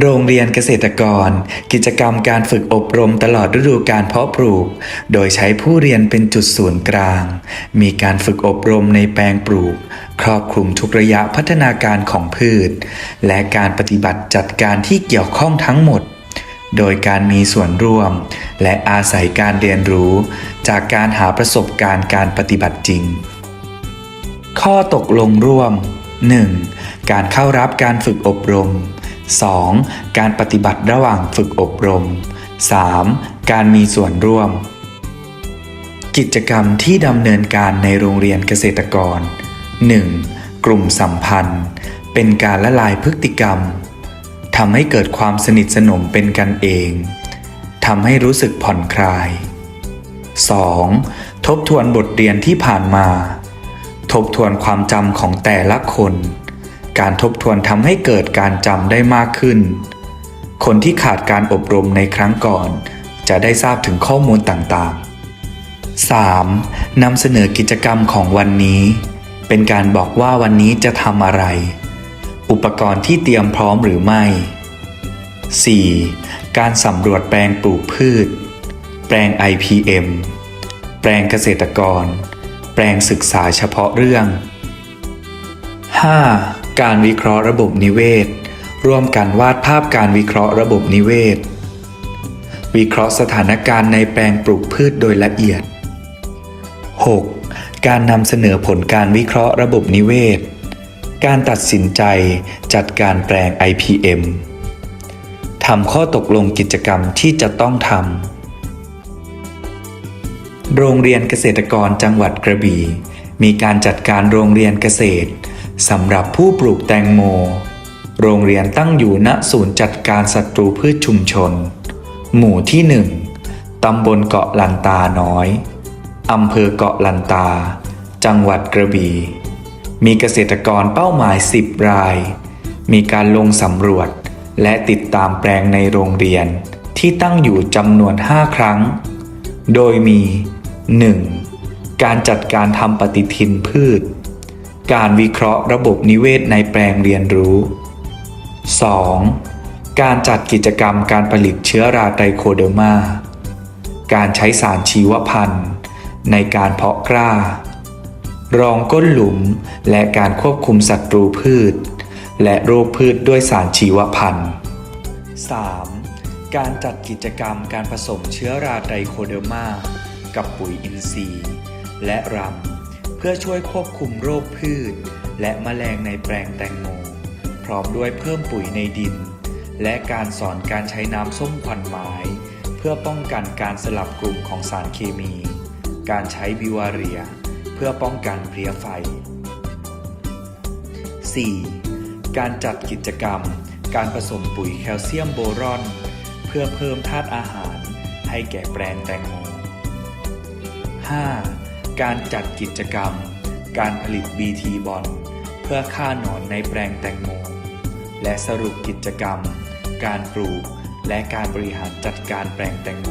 โรงเรียนเกษตรกร กิจกรรมการฝึกอบรมตลอดฤดูการเพาะปลูก โดยใช้ผู้เรียนเป็นจุดศูนย์กลาง มีการฝึกอบรมในแปลงปลูก ครอบคลุมทุกระยะพัฒนาการของพืช และการปฏิบัติจัดการที่เกี่ยวข้องทั้งหมด โดยการมีส่วนร่วม และอาศัยการเรียนรู้ จากการหาประสบการณ์การปฏิบัติจริง ข้อตกลงร่วม 1. การเข้ารับการฝึกอบรม 2. การปฏิบัติระหว่างฝึกอบรม 3. การมีส่วนร่วม กิจกรรมที่ดำเนินการในโรงเรียนเกษตรกร 1. กลุ่มสัมพันธ์ เป็นการละลายพฤติกรรมทำให้เกิดความสนิทสนมเป็นกันเองทำให้รู้สึกผ่อนคลาย 2. ทบทวนบทเรียนที่ผ่านมา ทบทวนความจำของแต่ละคน การทบทวนทำให้เกิดการจำได้มากขึ้น คนที่ขาดการอบรมในครั้งก่อน จะได้ทราบถึงข้อมูลต่างๆ 3. นำเสนอกิจกรรมของวันนี้ เป็นการบอกว่าวันนี้จะทำอะไร อุปกรณ์ที่เตรียมพร้อมหรือไม่ 4. การสำรวจแปลงปลูกพืช แปลง IPM แปลงเกษตรกร แปลงศึกษาเฉพาะเรื่อง 5. การวิเคราะห์ระบบนิเวศ ร่วมกันวาดภาพการวิเคราะห์ระบบนิเวศ วิเคราะห์สถานการณ์ในแปลงปลูกพืชโดยละเอียด 6. การนำเสนอผลการวิเคราะห์ระบบนิเวศ การตัดสินใจจัดการแปลง IPM ทำข้อตกลงกิจกรรมที่จะต้องทำ โรงเรียนเกษตรกรจังหวัดกระบี่ มีการจัดการโรงเรียนเกษตร สำหรับผู้ปลูกแตงโม โรงเรียนตั้งอยู่ณศูนย์จัดการศัตรูพืชชุมชน หมู่ที่หนึ่งตำบลเกาะลันตาน้อยอำเภอเกาะลันตา จังหวัดกระบี่ มีเกษตรกรเป้าหมาย 10 ราย มีการลงสำรวจและติดตามแปลงในโรงเรียนที่ตั้งอยู่จำนวน 5 ครั้ง โดยมี 1. การจัดการทำปฏิทินพืช การวิเคราะห์ระบบนิเวศในแปลงเรียนรู้ 2. การจัดกิจกรรมการผลิตเชื้อราไตรโคเดอร์มา การใช้สารชีวพันธุ์ ในการเพาะกล้า รองก้นหลุมและการควบคุมศัตรูพืช และโรคพืชด้วยสารชีวพันธุ์ 3. การจัดกิจกรรมการผสมเชื้อราไตรโคเดอร์มา กับปุ๋ยอินทรีย์ และรำ พื่อช่วยควบคุมโรคพืช และแมลงในแปลงแตงโม พร้อมด้วยเพิ่มปุ๋ยในดิน และการสอนการใช้น้ำส้มควันไม้ เพื่อป้องกันการสลับกลุ่มของสารเคมี การใช้บิวาเรีย เพื่อป้องกันเพลี้ยไฟ 4. การจัดกิจกรรม การผสมปุ๋ยแคลเซียมโบรอน เพื่อเพิ่มธาตุอาหารให้แก่แปลงแตงโม 5. การจัดกิจกรรม การผลิต BT บอลเพื่อฆ่าหนอนในแปลงแตงโม และสรุปกิจกรรม การปลูก และการบริหารจัดการแปลงแตงโม